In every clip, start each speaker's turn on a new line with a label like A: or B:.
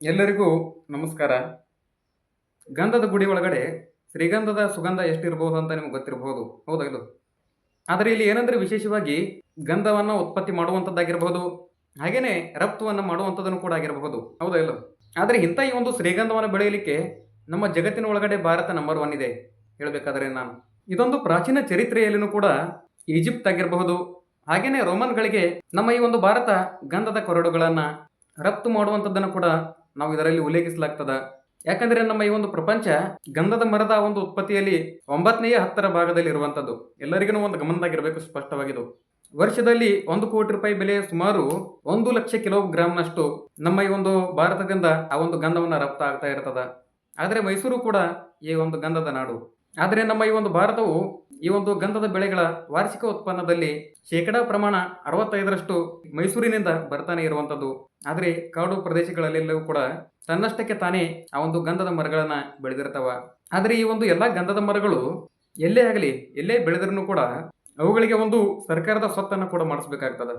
A: ಎಲ್ಲರಿಗೂ ನಮಸ್ಕಾರ. ಗಂಧದ ಗುಡಿ ಒಳಗಡೆ ಶ್ರೀಗಂಧದ ಸುಗಂಧ ಎಷ್ಟಿರಬಹುದು ಅಂತ ನಿಮ್ಗೆ ಗೊತ್ತಿರಬಹುದು ಹೌದಾ ಇದು? ಆದರೆ ಇಲ್ಲಿ ಏನಂದ್ರೆ ವಿಶೇಷವಾಗಿ ಗಂಧವನ್ನು ಉತ್ಪತ್ತಿ ಮಾಡುವಂಥದ್ದಾಗಿರಬಹುದು ಹಾಗೇನೆ ರಫ್ತುವನ್ನು ಮಾಡುವಂಥದ್ದನ್ನು ಕೂಡ ಆಗಿರಬಹುದು ಹೌದಾ ಇಲ್ಲ ಆದರೆ ಇಂಥ ಈ ಒಂದು ಶ್ರೀಗಂಧವನ್ನು ಬೆಳೆಯಲಿಕ್ಕೆ ನಮ್ಮ ಜಗತ್ತಿನ ಒಳಗಡೆ ಭಾರತ ನಂಬರ್ ಒನ್ ಇದೆ, ಹೇಳಬೇಕಾದ್ರೆ ನಾನು. ಇದೊಂದು ಪ್ರಾಚೀನ ಚರಿತ್ರೆಯಲ್ಲಿನೂ ಕೂಡ ಈಜಿಪ್ಟ್ ಆಗಿರಬಹುದು ಹಾಗೇನೆ ರೋಮನ್ಗಳಿಗೆ ನಮ್ಮ ಈ ಒಂದು ಭಾರತ ಗಂಧದ ಕೊರಡುಗಳನ್ನು ರಫ್ತು ಮಾಡುವಂಥದ್ದನ್ನು ಕೂಡ ನಾವು ಇದರಲ್ಲಿ ಉಲ್ಲೇಖಿಸಲಾಗ್ತದ. ಯಾಕಂದ್ರೆ ನಮ್ಮ ಈ ಒಂದು ಪ್ರಪಂಚ ಗಂಧದ ಮರದ ಒಂದು ಉತ್ಪತ್ತಿಯಲ್ಲಿ ಒಂಬತ್ತನೆಯ ಹತ್ತರ ಭಾಗದಲ್ಲಿ ಇರುವಂಥದ್ದು ಎಲ್ಲರಿಗೂ ಒಂದು ಗಮನದಾಗಿರಬೇಕು ಸ್ಪಷ್ಟವಾಗಿದ್ದು. ವರ್ಷದಲ್ಲಿ ಒಂದು ಕೋಟಿ ರೂಪಾಯಿ ಬೆಲೆ ಸುಮಾರು ಒಂದು ಲಕ್ಷ ಕಿಲೋಗ್ರಾಮ್ನಷ್ಟು ನಮ್ಮ ಈ ಒಂದು ಭಾರತದಿಂದ ಆ ಒಂದು ಗಂಧವನ್ನು ರಫ್ತು ಆಗ್ತಾ ಇರ್ತದ. ಆದರೆ ಮೈಸೂರು ಕೂಡ ಈ ಒಂದು ಗಂಧದ ನಾಡು. ಆದರೆ ನಮ್ಮ ಈ ಒಂದು ಭಾರತವು ಈ ಒಂದು ಗಂಧದ ಬೆಳೆಗಳ ವಾರ್ಷಿಕ ಉತ್ಪನ್ನದಲ್ಲಿ ಶೇಕಡಾ ಪ್ರಮಾಣ ಅರವತ್ತೈದರಷ್ಟು ಮೈಸೂರಿನಿಂದ ಬರ್ತಾನೆ ಇರುವಂಥದ್ದು. ಆದರೆ ಕಾಡು ಪ್ರದೇಶಗಳಲ್ಲೆಲ್ಲವೂ ಕೂಡ ತನ್ನಷ್ಟಕ್ಕೆ ತಾನೇ ಆ ಒಂದು ಗಂಧದ ಮರಗಳನ್ನ ಬೆಳೆದಿರ್ತಾವ. ಆದರೆ ಈ ಒಂದು ಎಲ್ಲ ಗಂಧದ ಮರಗಳು ಎಲ್ಲೇ ಆಗಲಿ, ಎಲ್ಲೇ ಬೆಳೆದ್ರೂ ಕೂಡ ಅವುಗಳಿಗೆ ಒಂದು ಸರ್ಕಾರದ ಸ್ವತ್ತನ್ನು ಕೂಡ ಮಾಡಿಸ್ಬೇಕಾಗ್ತದೆ.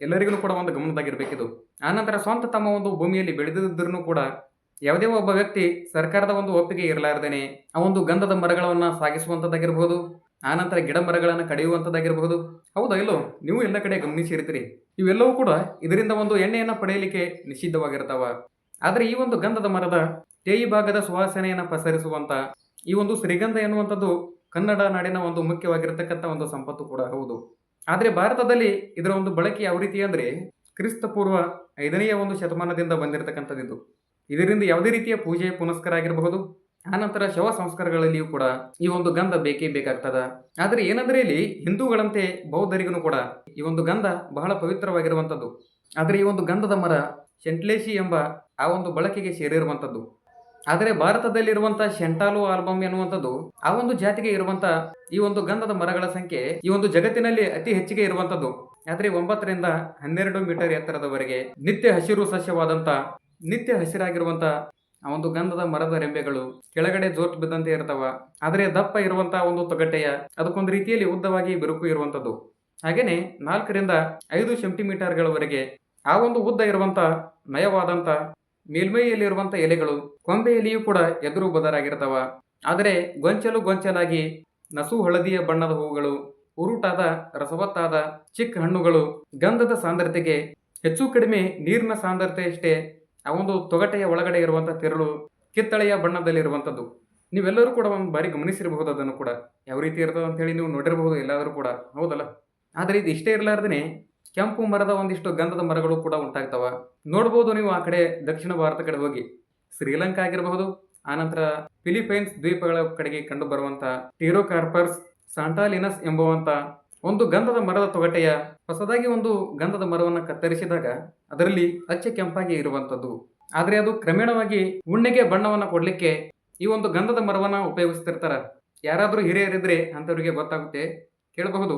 A: ಎಲ್ಲರಿಗೂ ಕೂಡ ಒಂದು ಗಮನದಾಗಿರ್ಬೇಕಿದು. ಆನಂತರ ಸ್ವಂತ ತಮ್ಮ ಒಂದು ಭೂಮಿಯಲ್ಲಿ ಬೆಳೆದಿದ್ದರೂ ಕೂಡ ಯಾವುದೇ ಒಬ್ಬ ವ್ಯಕ್ತಿ ಸರ್ಕಾರದ ಒಂದು ಒಪ್ಪಿಗೆ ಇರಲಾರ್ದೇನೆ, ಆ ಒಂದು ಗಂಧದ ಮರಗಳನ್ನು ಸಾಗಿಸುವಂಥದ್ದಾಗಿರ್ಬೋದು ಆನಂತರ ಗಿಡ ಮರಗಳನ್ನು ಕಡಿಯುವಂಥದ್ದಾಗಿರಬಹುದು ಹೌದಾ ಇಲ್ಲೋ? ನೀವು ಎಲ್ಲ ಕಡೆ ಗಮನಿಸಿರ್ತೀರಿ. ಇವೆಲ್ಲವೂ ಕೂಡ ಇದರಿಂದ ಒಂದು ಎಣ್ಣೆಯನ್ನು ಪಡೆಯಲಿಕ್ಕೆ ನಿಷಿದ್ಧವಾಗಿರ್ತಾವ. ಆದರೆ ಈ ಒಂದು ಗಂಧದ ಮರದ ತೇಯಿ ಭಾಗದ ಸುವಾಸನೆಯನ್ನು ಪಸರಿಸುವಂಥ ಈ ಒಂದು ಶ್ರೀಗಂಧ ಎನ್ನುವಂಥದ್ದು ಕನ್ನಡ ನಾಡಿನ ಒಂದು ಮುಖ್ಯವಾಗಿರತಕ್ಕಂಥ ಒಂದು ಸಂಪತ್ತು ಕೂಡ ಹೌದು. ಆದರೆ ಭಾರತದಲ್ಲಿ ಇದರ ಒಂದು ಬಳಕೆ ಯಾವ ರೀತಿ ಅಂದರೆ, ಕ್ರಿಸ್ತಪೂರ್ವ ಐದನೆಯ ಒಂದು ಶತಮಾನದಿಂದ ಬಂದಿರತಕ್ಕಂಥದ್ದು ಇದರಿಂದ ಯಾವುದೇ ರೀತಿಯ ಪೂಜೆ ಪುನಸ್ಕಾರ ಆಗಿರಬಹುದು ಆನಂತರ ಶವ ಸಂಸ್ಕಾರಗಳಲ್ಲಿಯೂ ಕೂಡ ಈ ಒಂದು ಗಂಧ ಬೇಕೇ ಬೇಕಾಗ್ತದ. ಆದರೆ ಏನಂದ್ರೆ ಇಲ್ಲಿ ಹಿಂದೂಗಳಂತೆ ಬೌದ್ಧರಿಗೂ ಕೂಡ ಈ ಒಂದು ಗಂಧ ಬಹಳ ಪವಿತ್ರವಾಗಿರುವಂಥದ್ದು. ಆದರೆ ಈ ಒಂದು ಗಂಧದ ಮರ ಶೆಂಟ್ಲೇಶಿ ಎಂಬ ಆ ಒಂದು ಬಳಕೆಗೆ ಸೇರಿರುವಂಥದ್ದು. ಆದರೆ ಭಾರತದಲ್ಲಿರುವಂಥ ಶೆಂಟಾಲು ಆಲ್ಬಮ್ ಎನ್ನುವಂಥದ್ದು ಆ ಒಂದು ಜಾತಿಗೆ ಇರುವಂತ ಈ ಒಂದು ಗಂಧದ ಮರಗಳ ಸಂಖ್ಯೆ ಈ ಒಂದು ಜಗತ್ತಿನಲ್ಲಿ ಅತಿ ಹೆಚ್ಚಿಗೆ ಇರುವಂಥದ್ದು. ಆದರೆ ಒಂಬತ್ತರಿಂದ ಹನ್ನೆರಡು ಮೀಟರ್ ಎತ್ತರದವರೆಗೆ ನಿತ್ಯ ಹಸಿರು ಸಸ್ಯವಾದಂತ ನಿತ್ಯ ಹಸಿರಾಗಿರುವಂತ ಆ ಒಂದು ಗಂಧದ ಮರದ ರೆಂಬೆಗಳು ಕೆಳಗಡೆ ಜೋತ್ ಬಿದ್ದಂತೆ ಇರ್ತವ. ಆದರೆ ದಪ್ಪ ಇರುವಂತ ಒಂದು ತೊಗಟೆಯ ಅದಕ್ಕೊಂದು ರೀತಿಯಲ್ಲಿ ಉದ್ದವಾಗಿ ಬಿರುಕು ಇರುವಂತದ್ದು. ಹಾಗೇನೆ ನಾಲ್ಕರಿಂದ ಐದು ಸೆಂಟಿಮೀಟರ್ಗಳವರೆಗೆ ಆ ಒಂದು ಉದ್ದ ಇರುವಂತ ನಯವಾದಂತ ಮೇಲ್ಮೈಯಲ್ಲಿರುವಂತ ಎಲೆಗಳು ಕೊಂಬೆಯಲ್ಲಿಯೂ ಕೂಡ ಎದುರು ಬದರಾಗಿರ್ತವ ಆದರೆ ಗೊಂಚಲು ಗೊಂಚಲಾಗಿ ನಸು ಹಳದಿಯ ಬಣ್ಣದ ಹೂಗಳು, ಉರುಟಾದ ರಸವತ್ತಾದ ಚಿಕ್ಕ ಹಣ್ಣುಗಳು ಗಂಧದ ಸಾಂದ್ರತೆಗೆ ಹೆಚ್ಚು ಕಡಿಮೆ ನೀರಿನ ಸಾಂದ್ರತೆಯಷ್ಟೇ ಆ ಒಂದು ತೊಗಟೆಯ ಒಳಗಡೆ ಇರುವಂಥ ತಿರುಳು, ಕಿತ್ತಳೆಯ ಬಣ್ಣದಲ್ಲಿರುವಂಥದ್ದು ನೀವೆಲ್ಲರೂ ಕೂಡ ಒಂದು ಬಾರಿ ಗಮನಿಸಿರಬಹುದು ಅದನ್ನು ಕೂಡ. ಯಾವ ರೀತಿ ಇರ್ತದೆ ಅಂತ ಹೇಳಿ ನೀವು ನೋಡಿರಬಹುದು, ಎಲ್ಲಾದರೂ ಕೂಡ. ಹೌದಲ್ಲ? ಆದರೆ ಇದು ಇಷ್ಟೇ ಇರಲಾರ್ದೇ ಕೆಂಪು ಮರದ ಒಂದಿಷ್ಟು ಗಂಧದ ಮರಗಳು ಕೂಡ ಉಂಟಾಗ್ತವ. ನೋಡ್ಬೋದು ನೀವು ಆ ಕಡೆ ದಕ್ಷಿಣ ಭಾರತ ಕಡೆ ಹೋಗಿ. ಶ್ರೀಲಂಕಾ ಆಗಿರಬಹುದು ಆನಂತರ ಫಿಲಿಪೈನ್ಸ್ ದ್ವೀಪಗಳ ಕಡೆಗೆ ಕಂಡು ಬರುವಂತಹ ಟೀರೋಕಾರ್ಪರ್ಸ್, ಸಾಂಟಾಲಿನಸ್ ಎಂಬುವಂತ ಒಂದು ಗಂಧದ ಮರದ ತೊಗಟೆಯ ಹೊಸದಾಗಿ ಒಂದು ಗಂಧದ ಮರವನ್ನು ಕತ್ತರಿಸಿದಾಗ ಅದರಲ್ಲಿ ಅಚ್ಚ ಕೆಂಪಾಗಿ ಇರುವಂಥದ್ದು. ಆದರೆ ಅದು ಕ್ರಮೇಣವಾಗಿ ಉಣ್ಣೆಗೆ ಬಣ್ಣವನ್ನು ಕೊಡಲಿಕ್ಕೆ ಈ ಒಂದು ಗಂಧದ ಮರವನ್ನು ಉಪಯೋಗಿಸ್ತಿರ್ತಾರೆ. ಯಾರಾದರೂ ಹಿರಿಯರಿದ್ರೆ ಅಂಥವ್ರಿಗೆ ಗೊತ್ತಾಗುತ್ತೆ. ಕೇಳಬಹುದು.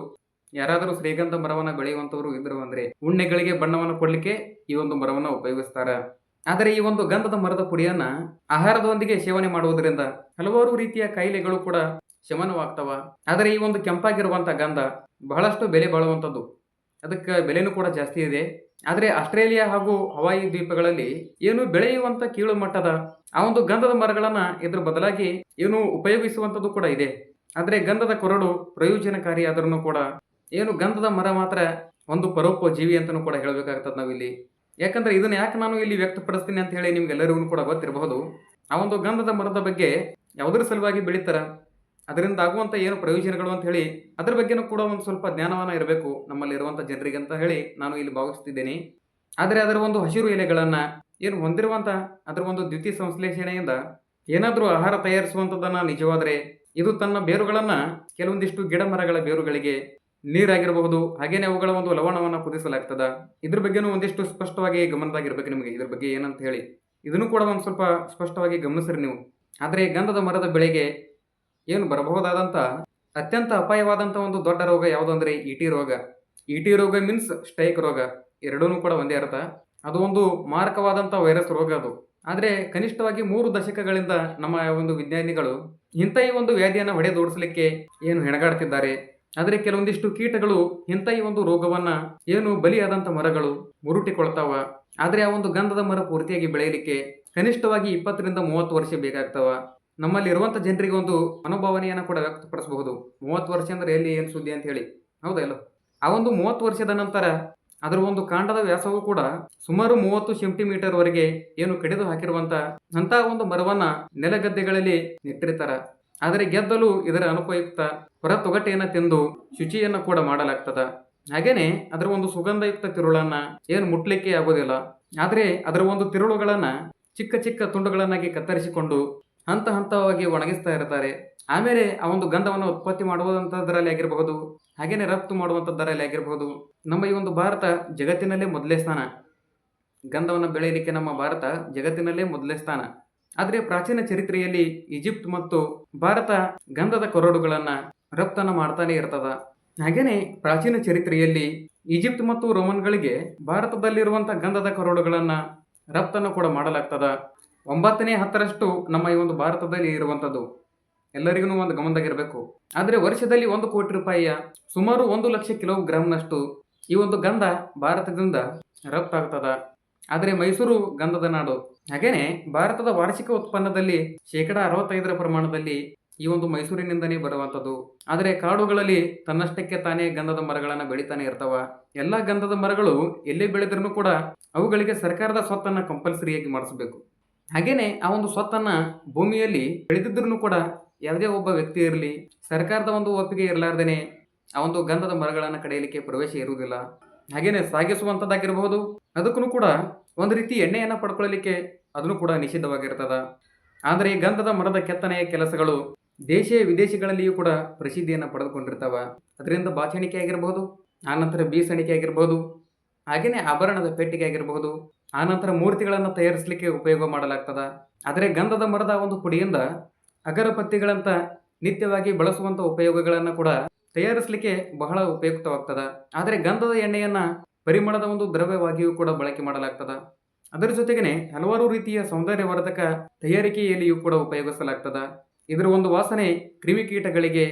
A: ಯಾರಾದರೂ ಶ್ರೀಗಂಧ ಮರವನ್ನು ಬೆಳೆಯುವಂಥವರು ಇದ್ರು ಅಂದರೆ ಉಣ್ಣೆಗಳಿಗೆ ಬಣ್ಣವನ್ನು ಕೊಡಲಿಕ್ಕೆ ಈ ಒಂದು ಮರವನ್ನು ಉಪಯೋಗಿಸ್ತಾರೆ. ಆದರೆ ಈ ಒಂದು ಗಂಧದ ಮರದ ಪುಡಿಯನ್ನು ಆಹಾರದೊಂದಿಗೆ ಸೇವನೆ ಮಾಡುವುದರಿಂದ ಹಲವಾರು ರೀತಿಯ ಕಾಯಿಲೆಗಳು ಕೂಡ ಶಮನವಾಗ್ತವ. ಆದರೆ ಈ ಒಂದು ಕೆಂಪಾಗಿರುವಂಥ ಗಂಧ ಬಹಳಷ್ಟು ಬೆಲೆ ಬಾಳುವಂಥದ್ದು. ಅದಕ್ಕೆ ಬೆಲೆನೂ ಕೂಡ ಜಾಸ್ತಿ ಇದೆ. ಆದರೆ ಆಸ್ಟ್ರೇಲಿಯಾ ಹಾಗೂ ಹವಾಯಿ ದ್ವೀಪಗಳಲ್ಲಿ ಏನು ಬೆಳೆಯುವಂಥ ಕೀಳು ಮಟ್ಟದ ಆ ಒಂದು ಗಂಧದ ಮರಗಳನ್ನು ಇದ್ರ ಬದಲಾಗಿ ಏನು ಉಪಯೋಗಿಸುವಂಥದ್ದು ಕೂಡ ಇದೆ. ಆದರೆ ಗಂಧದ ಕೊರಡು ಪ್ರಯೋಜನಕಾರಿಯಾದರೂ ಕೂಡ ಏನು ಗಂಧದ ಮರ ಮಾತ್ರ ಒಂದು ಪರೋಪ ಜೀವಿ ಅಂತಲೂ ಕೂಡ ಹೇಳಬೇಕಾಗ್ತದೆ ನಾವಿಲ್ಲಿ. ಯಾಕಂದ್ರೆ ಇದನ್ನು ಯಾಕೆ ನಾನು ಇಲ್ಲಿ ವ್ಯಕ್ತಪಡಿಸ್ತೀನಿ ಅಂತ ಹೇಳಿ ನಿಮ್ಗೆಲ್ಲರಿಗೂ ಕೂಡ ಗೊತ್ತಿರಬಹುದು. ಆ ಒಂದು ಗಂಧದ ಮರದ ಬಗ್ಗೆ ಯಾವುದರ ಸಲುವಾಗಿ ಬೆಳೀತಾರ? ಅದರಿಂದ ಆಗುವಂಥ ಏನು ಪ್ರಯೋಜನಗಳು ಅಂತ ಹೇಳಿ ಅದರ ಬಗ್ಗೆನೂ ಕೂಡ ಒಂದು ಸ್ವಲ್ಪ ಜ್ಞಾನವನ್ನು ಇರಬೇಕು ನಮ್ಮಲ್ಲಿರುವಂಥ ಜನರಿಗೆ ಅಂತ ಹೇಳಿ ನಾನು ಇಲ್ಲಿ ಭಾವಿಸ್ತಿದ್ದೇನೆ. ಆದರೆ ಅದರ ಒಂದು ಹಸಿರು ಎಲೆಗಳನ್ನು ಏನು ಹೊಂದಿರುವಂಥ ಅದರ ಒಂದು ದ್ಯುತಿ ಸಂಶ್ಲೇಷಣೆಯಿಂದ ಏನಾದರೂ ಆಹಾರ ತಯಾರಿಸುವಂಥದ್ದನ್ನು ನಿಜವಾದರೆ ಇದು ತನ್ನ ಬೇರುಗಳನ್ನು ಕೆಲವೊಂದಿಷ್ಟು ಗಿಡ ಮರಗಳ ಬೇರುಗಳಿಗೆ ನೀರಾಗಿರಬಹುದು. ಹಾಗೇನೆ ಅವುಗಳ ಒಂದು ಲವಣವನ್ನು ಕುದಿಸಲಾಗ್ತದ. ಇದ್ರ ಬಗ್ಗೆನೂ ಒಂದಿಷ್ಟು ಸ್ಪಷ್ಟವಾಗಿ ಗಮನದಾಗಿರ್ಬೇಕು ನಿಮಗೆ. ಇದ್ರ ಬಗ್ಗೆ ಏನಂತ ಹೇಳಿ. ಇದನ್ನು ಕೂಡ ಒಂದು ಸ್ವಲ್ಪ ಸ್ಪಷ್ಟವಾಗಿ ಗಮನಿಸ್ರಿ ನೀವು. ಆದರೆ ಗಂಧದ ಮರದ ಬೆಳೆಗೆ ಏನು ಬರಬಹುದಾದಂಥ ಅತ್ಯಂತ ಅಪಾಯವಾದಂಥ ಒಂದು ದೊಡ್ಡ ರೋಗ ಯಾವುದು ಅಂದರೆ ಇಟಿ ರೋಗ. ಇಟಿ ರೋಗ ಮೀನ್ಸ್ ಸ್ಟೈಕ್ ರೋಗ. ಎರಡೂ ಕೂಡ ಒಂದೇ ಅರ್ಥ. ಅದು ಒಂದು ಮಾರಕವಾದಂಥ ವೈರಸ್ ರೋಗ ಅದು. ಆದರೆ ಕನಿಷ್ಠವಾಗಿ ಮೂರು ದಶಕಗಳಿಂದ ನಮ್ಮ ಒಂದು ವಿಜ್ಞಾನಿಗಳು ಇಂಥ ಈ ಒಂದು ವ್ಯಾಧಿಯನ್ನು ಹೊಡೆದೋಡಿಸಲಿಕ್ಕೆ ಏನು ಹೆಣಗಾಡ್ತಿದ್ದಾರೆ. ಆದರೆ ಕೆಲವೊಂದಿಷ್ಟು ಕೀಟಗಳು ಇಂಥ ಈ ಒಂದು ರೋಗವನ್ನ ಏನು ಬಲಿಯಾದಂಥ ಮರಗಳು ಮುರುಟಿಕೊಳ್ತಾವ ಆದರೆ ಆ ಒಂದು ಗಂಧದ ಮರ ಪೂರ್ತಿಯಾಗಿ ಬೆಳೆಯಲಿಕ್ಕೆ ಕನಿಷ್ಠವಾಗಿ ಇಪ್ಪತ್ತರಿಂದ ಮೂವತ್ತು ವರ್ಷ ಬೇಕಾಗ್ತವ. ನಮ್ಮಲ್ಲಿ ಇರುವಂಥ ಜನರಿಗೆ ಒಂದು ಮನೋಭಾವನೆಯನ್ನು ಕೂಡ ವ್ಯಕ್ತಪಡಿಸಬಹುದು. ಮೂವತ್ತು ವರ್ಷ ಅಂದ್ರೆ ಎಲ್ಲಿ ಏನು ಸುದ್ದಿ ಅಂತ ಹೇಳಿ. ಹೌದಾ ಎಲ್ಲೋ? ಆ ಒಂದು ಮೂವತ್ತು ವರ್ಷದ ನಂತರ ಅದರ ಒಂದು ಕಾಂಡದ ವ್ಯಾಸವೂ ಕೂಡ ಸುಮಾರು ಮೂವತ್ತು ಸೆಂಟಿಮೀಟರ್ ವರೆಗೆ ಏನು ಕಡಿದು ಹಾಕಿರುವಂತ ಅಂತ ಒಂದು ಮರವನ್ನ ನೆಲಗದ್ದೆಗಳಲ್ಲಿ ನೆಟ್ಟಿರ್ತಾರ. ಆದರೆ ಗೆದ್ದಲು ಇದರ ಅನುಪಯುಕ್ತ ಹೊರ ತೊಗಟೆಯನ್ನ ತಿಂದು ಶುಚಿಯನ್ನ ಕೂಡ ಮಾಡಲಾಗ್ತದ. ಹಾಗೇನೆ ಅದರ ಒಂದು ಸುಗಂಧಯುಕ್ತ ತಿರುಳನ್ನ ಏನು ಮುಟ್ಲಿಕ್ಕೆ ಆಗೋದಿಲ್ಲ. ಆದರೆ ಅದರ ಒಂದು ತಿರುಳುಗಳನ್ನ ಚಿಕ್ಕ ಚಿಕ್ಕ ತುಂಡುಗಳನ್ನಾಗಿ ಕತ್ತರಿಸಿಕೊಂಡು ಹಂತ ಹಂತವಾಗಿ ಒಣಗಿಸ್ತಾ ಇರ್ತಾರೆ. ಆಮೇಲೆ ಆ ಒಂದು ಗಂಧವನ್ನು ಉತ್ಪತ್ತಿ ಮಾಡುವಂಥದ್ರಲ್ಲಿ ಆಗಿರಬಹುದು, ಹಾಗೇನೆ ರಫ್ತು ಮಾಡುವಂಥದ್ದರಲ್ಲಿ ಆಗಿರಬಹುದು. ನಮ್ಮ ಈ ಒಂದು ಭಾರತ ಜಗತ್ತಿನಲ್ಲೇ ಮೊದಲೇ ಸ್ಥಾನ. ಗಂಧವನ್ನು ಬೆಳೆಯಲಿಕ್ಕೆ ನಮ್ಮ ಭಾರತ ಜಗತ್ತಿನಲ್ಲೇ ಮೊದಲೇ ಸ್ಥಾನ. ಆದರೆ ಪ್ರಾಚೀನ ಚರಿತ್ರೆಯಲ್ಲಿ ಈಜಿಪ್ಟ್ ಮತ್ತು ಭಾರತ ಗಂಧದ ಕೊರಡುಗಳನ್ನು ರಫ್ತನ್ನು ಮಾಡ್ತಾನೆ ಇರ್ತದ. ಹಾಗೇನೆ ಪ್ರಾಚೀನ ಚರಿತ್ರೆಯಲ್ಲಿ ಈಜಿಪ್ಟ್ ಮತ್ತು ರೋಮನ್ಗಳಿಗೆ ಭಾರತದಲ್ಲಿರುವಂಥ ಗಂಧದ ಕೊರಡುಗಳನ್ನು ರಫ್ತನ್ನು ಕೂಡ ಮಾಡಲಾಗ್ತದ. ಒಂಬತ್ತನೇ ಹತ್ತರಷ್ಟು ನಮ್ಮ ಈ ಒಂದು ಭಾರತದಲ್ಲಿ ಇರುವಂಥದ್ದು. ಎಲ್ಲರಿಗೂ ಒಂದು ಗಮನದಾಗಿರಬೇಕು. ಆದರೆ ವರ್ಷದಲ್ಲಿ ಒಂದು ಕೋಟಿ ರೂಪಾಯಿಯ ಸುಮಾರು ಒಂದು ಲಕ್ಷ ಕಿಲೋಗ್ರಾಮ್ನಷ್ಟು ಈ ಒಂದು ಗಂಧ ಭಾರತದಿಂದ ರಫ್ತಾಗ್ತದ ಆದರೆ ಮೈಸೂರು ಗಂಧದ ನಾಡು. ಹಾಗೇನೆ ಭಾರತದ ವಾರ್ಷಿಕ ಉತ್ಪನ್ನದಲ್ಲಿ ಶೇಕಡ ಅರವತ್ತೈದರ ಪ್ರಮಾಣದಲ್ಲಿ ಈ ಒಂದು ಮೈಸೂರಿನಿಂದನೇ ಬರುವಂಥದ್ದು. ಆದರೆ ಕಾಡುಗಳಲ್ಲಿ ತನ್ನಷ್ಟಕ್ಕೆ ತಾನೇ ಗಂಧದ ಮರಗಳನ್ನು ಬೆಳಿತಾನೆ ಇರ್ತಾವ. ಎಲ್ಲ ಗಂಧದ ಮರಗಳು ಎಲ್ಲೇ ಬೆಳೆದ್ರೂ ಕೂಡ ಅವುಗಳಿಗೆ ಸರ್ಕಾರದ ಸ್ವತ್ತನ್ನು ಕಂಪಲ್ಸರಿಯಾಗಿ ಮಾಡಿಸಬೇಕು. ಹಾಗೇನೆ ಆ ಒಂದು ಸ್ವತ್ತನ್ನ ಭೂಮಿಯಲ್ಲಿ ಬೆಳೆದಿದ್ರೂ ಕೂಡ ಯಾವುದೇ ಒಬ್ಬ ವ್ಯಕ್ತಿ ಇರಲಿ, ಸರ್ಕಾರದ ಒಂದು ಒಪ್ಪಿಗೆ ಇರಲಾರ್ದೇನೆ ಆ ಒಂದು ಗಂಧದ ಮರಗಳನ್ನು ಕಡೆಯಲಿಕ್ಕೆ ಪ್ರವೇಶ ಇರುವುದಿಲ್ಲ. ಹಾಗೇನೆ ಸಾಗಿಸುವಂಥದ್ದಾಗಿರಬಹುದು ಅದಕ್ಕೂ ಕೂಡ ಒಂದು ರೀತಿ ಎಣ್ಣೆಯನ್ನು ಪಡ್ಕೊಳ್ಳಲಿಕ್ಕೆ ಅದನ್ನು ಕೂಡ ನಿಷಿದ್ಧವಾಗಿರ್ತದ. ಆದರೆ ಈ ಗಂಧದ ಮರದ ಕೆತ್ತನೆಯ ಕೆಲಸಗಳು ದೇಶ ವಿದೇಶಗಳಲ್ಲಿಯೂ ಕೂಡ ಪ್ರಸಿದ್ಧಿಯನ್ನು ಪಡೆದುಕೊಂಡಿರ್ತಾವ. ಅದರಿಂದ ಬಾಚಣಿಕೆ ಆಗಿರಬಹುದು ಆನಂತರ ಬೀಸಣಿಕೆ ಆಗಿರಬಹುದು ಹಾಗೆಯೇ ಆಭರಣದ ಪೆಟ್ಟಿಗೆ ಆಗಿರಬಹುದು ಆನಂತರ ಮೂರ್ತಿಗಳನ್ನು ತಯಾರಿಸಲಿಕ್ಕೆ ಉಪಯೋಗ ಮಾಡಲಾಗ್ತದ. ಆದರೆ ಗಂಧದ ಮರದ ಒಂದು ಪುಡಿಯಿಂದ ಅಗರಬತ್ತಿಗಳಂತ ನಿತ್ಯವಾಗಿ ಬಳಸುವಂಥ ಉಪಯೋಗಗಳನ್ನು ಕೂಡ ತಯಾರಿಸಲಿಕ್ಕೆ ಬಹಳ ಉಪಯುಕ್ತವಾಗ್ತದ. ಆದರೆ ಗಂಧದ ಎಣ್ಣೆಯನ್ನ ಪರಿಮಳದ ಒಂದು ದ್ರವ್ಯವಾಗಿಯೂ ಕೂಡ ಬಳಕೆ ಮಾಡಲಾಗ್ತದ. ಅದರ ಜೊತೆಗೆನೆ ಹಲವಾರು ರೀತಿಯ ಸೌಂದರ್ಯವರ್ಧಕ ತಯಾರಿಕೆಯಲ್ಲಿಯೂ ಕೂಡ ಉಪಯೋಗಿಸಲಾಗ್ತದ. ಇದರ ಒಂದು ವಾಸನೆ ಕ್ರಿಮಿಕೀಟಗಳಿಗೆ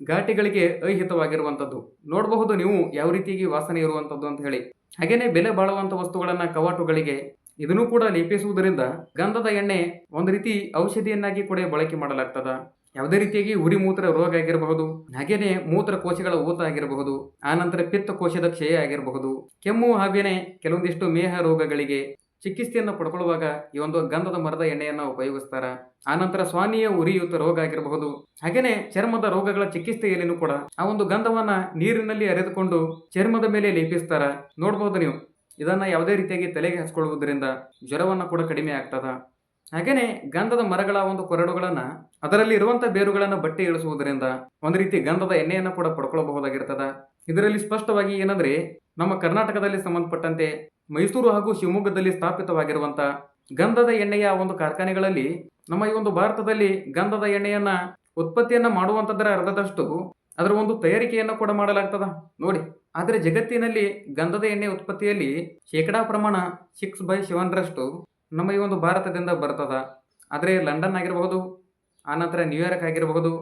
A: ಘಾಟಿಗಳಿಗೆ ಅಹಿತವಾಗಿರುವಂಥದ್ದು ನೋಡಬಹುದು ನೀವು ಯಾವ ರೀತಿಯಾಗಿ ವಾಸನೆ ಇರುವಂಥದ್ದು ಅಂತ ಹೇಳಿ. ಹಾಗೇನೆ ಬೆಲೆ ಬಾಳುವಂಥ ವಸ್ತುಗಳನ್ನು ಕವಾಟುಗಳಿಗೆ ಇದನ್ನು ಕೂಡ ಲೇಪಿಸುವುದರಿಂದ ಗಂಧದ ಎಣ್ಣೆ ಒಂದು ರೀತಿ ಔಷಧಿಯನ್ನಾಗಿ ಕೂಡ ಬಳಕೆ ಮಾಡಲಾಗ್ತದ. ಯಾವುದೇ ರೀತಿಯಾಗಿ ಉರಿ ಮೂತ್ರ ರೋಗ ಆಗಿರಬಹುದು, ಹಾಗೇನೆ ಮೂತ್ರಕೋಶಗಳ ಊತ ಆಗಿರಬಹುದು ಆನಂತರ ಪಿತ್ತಕೋಶದ ಕ್ಷಯ ಆಗಿರಬಹುದು, ಕೆಮ್ಮು, ಹಾಗೇನೆ ಕೆಲವೊಂದಿಷ್ಟು ಮೇಹ ರೋಗಗಳಿಗೆ ಚಿಕಿತ್ಸೆಯನ್ನು ಪಡ್ಕೊಳ್ಳುವಾಗ ಈ ಒಂದು ಗಂಧದ ಮರದ ಎಣ್ಣೆಯನ್ನು ಉಪಯೋಗಿಸ್ತಾರ. ಆನಂತರ ಸ್ವಾನೀಯ ಉರಿಯೂತ ರೋಗ ಆಗಿರಬಹುದು. ಹಾಗೇನೆ ಚರ್ಮದ ರೋಗಗಳ ಚಿಕಿತ್ಸೆಯಲ್ಲಿನೂ ಕೂಡ ಆ ಒಂದು ಗಂಧವನ್ನ ನೀರಿನಲ್ಲಿ ಅರೆದುಕೊಂಡು ಚರ್ಮದ ಮೇಲೆ ಲೇಪಿಸ್ತಾರ. ನೋಡ್ಬೋದು ನೀವು. ಇದನ್ನ ಯಾವುದೇ ರೀತಿಯಾಗಿ ತಲೆಗೆ ಹಚ್ಕೊಳ್ಳುವುದರಿಂದ ಜ್ವರವನ್ನು ಕೂಡ ಕಡಿಮೆ ಆಗ್ತದ. ಹಾಗೇನೆ ಗಂಧದ ಮರಗಳ ಒಂದು ಕೊರಡುಗಳನ್ನ ಅದರಲ್ಲಿ ಇರುವಂತಹ ಬೇರುಗಳನ್ನು ಬಟ್ಟೆ ಇಳಿಸುವುದರಿಂದ ಒಂದು ರೀತಿ ಗಂಧದ ಎಣ್ಣೆಯನ್ನು ಕೂಡ ಪಡ್ಕೊಳ್ಳಬಹುದಾಗಿರ್ತದ ಇದರಲ್ಲಿ ಸ್ಪಷ್ಟವಾಗಿ ಏನಂದ್ರೆ ನಮ್ಮ ಕರ್ನಾಟಕದಲ್ಲಿ ಸಂಬಂಧಪಟ್ಟಂತೆ ಮೈಸೂರು ಹಾಗೂ ಶಿವಮೊಗ್ಗದಲ್ಲಿ ಸ್ಥಾಪಿತವಾಗಿರುವಂತ ಗಂಧದ ಎಣ್ಣೆಯ ಒಂದು ಕಾರ್ಖಾನೆಗಳಲ್ಲಿ ನಮ್ಮ ಈ ಒಂದು ಭಾರತದಲ್ಲಿ ಗಂಧದ ಎಣ್ಣೆಯನ್ನ ಉತ್ಪತ್ತಿಯನ್ನ ಮಾಡುವಂತದರ ಅರ್ಧದಷ್ಟು ಅದರ ಒಂದು ತಯಾರಿಕೆಯನ್ನು ಕೂಡ ಮಾಡಲಾಗ್ತದ. ನೋಡಿ, ಆದರೆ ಜಗತ್ತಿನಲ್ಲಿ ಗಂಧದ ಎಣ್ಣೆ ಉತ್ಪತ್ತಿಯಲ್ಲಿ ಶೇಕಡಾ ಪ್ರಮಾಣ ಸಿಕ್ಸ್ ಬೈ ಸೆವೆನ್ರಷ್ಟು ನಮ್ಮ ಈ ಒಂದು ಭಾರತದಿಂದ ಬರ್ತದ. ಆದರೆ ಲಂಡನ್ ಆಗಿರಬಹುದು ಆನಂತರ ನ್ಯೂಯಾರ್ಕ್ ಆಗಿರಬಹುದು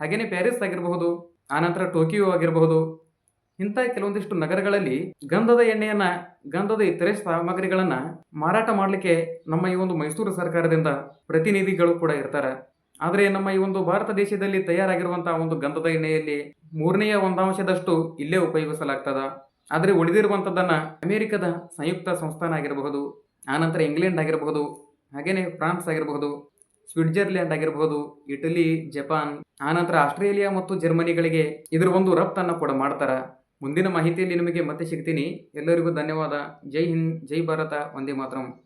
A: ಹಾಗೆಯೇ ಪ್ಯಾರಿಸ್ ಆಗಿರಬಹುದು ಆನಂತರ ಟೋಕಿಯೋ ಆಗಿರಬಹುದು, ಇಂಥ ಕೆಲವೊಂದಿಷ್ಟು ನಗರಗಳಲ್ಲಿ ಗಂಧದ ಎಣ್ಣೆಯನ್ನ ಗಂಧದ ಇತರೆ ಸಾಮಗ್ರಿಗಳನ್ನ ಮಾರಾಟ ಮಾಡಲಿಕ್ಕೆ ನಮ್ಮ ಈ ಒಂದು ಮೈಸೂರು ಸರ್ಕಾರದಿಂದ ಪ್ರತಿನಿಧಿಗಳು ಕೂಡ ಇರ್ತಾರೆ. ಆದರೆ ನಮ್ಮ ಈ ಒಂದು ಭಾರತ ದೇಶದಲ್ಲಿ ತಯಾರಾಗಿರುವಂತಹ ಒಂದು ಗಂಧದ ಎಣ್ಣೆಯಲ್ಲಿ ಮೂರನೆಯ ಒಂದಾಂಶದಷ್ಟು ಇಲ್ಲೇ ಉಪಯೋಗಿಸಲಾಗ್ತದ. ಆದರೆ ಉಳಿದಿರುವಂಥದ್ದನ್ನು ಅಮೆರಿಕದ ಸಂಯುಕ್ತ ಸಂಸ್ಥಾನ ಆಗಿರಬಹುದು ಆನಂತರ ಇಂಗ್ಲೆಂಡ್ ಆಗಿರಬಹುದು, ಹಾಗೇನೆ ಫ್ರಾನ್ಸ್ ಆಗಿರಬಹುದು ಸ್ವಿಟ್ಜರ್ಲ್ಯಾಂಡ್ ಆಗಿರಬಹುದು, ಇಟಲಿ, ಜಪಾನ್ ಆನಂತರ ಆಸ್ಟ್ರೇಲಿಯಾ ಮತ್ತು ಜರ್ಮನಿಗಳಿಗೆ ಇದರ ಒಂದು ರಫ್ತನ್ನು ಕೂಡ ಮಾಡ್ತಾರ. ಮುಂದಿನ ಮಾಹಿತಿಯಲ್ಲಿ ನಿಮಗೆ ಮತ್ತೆ ಸಿಗ್ತೀನಿ. ಎಲ್ಲರಿಗೂ ಧನ್ಯವಾದ. ಜೈ ಹಿಂದ್ ಜೈ ಭಾರತ ವಂದೇ ಮಾತರಂ.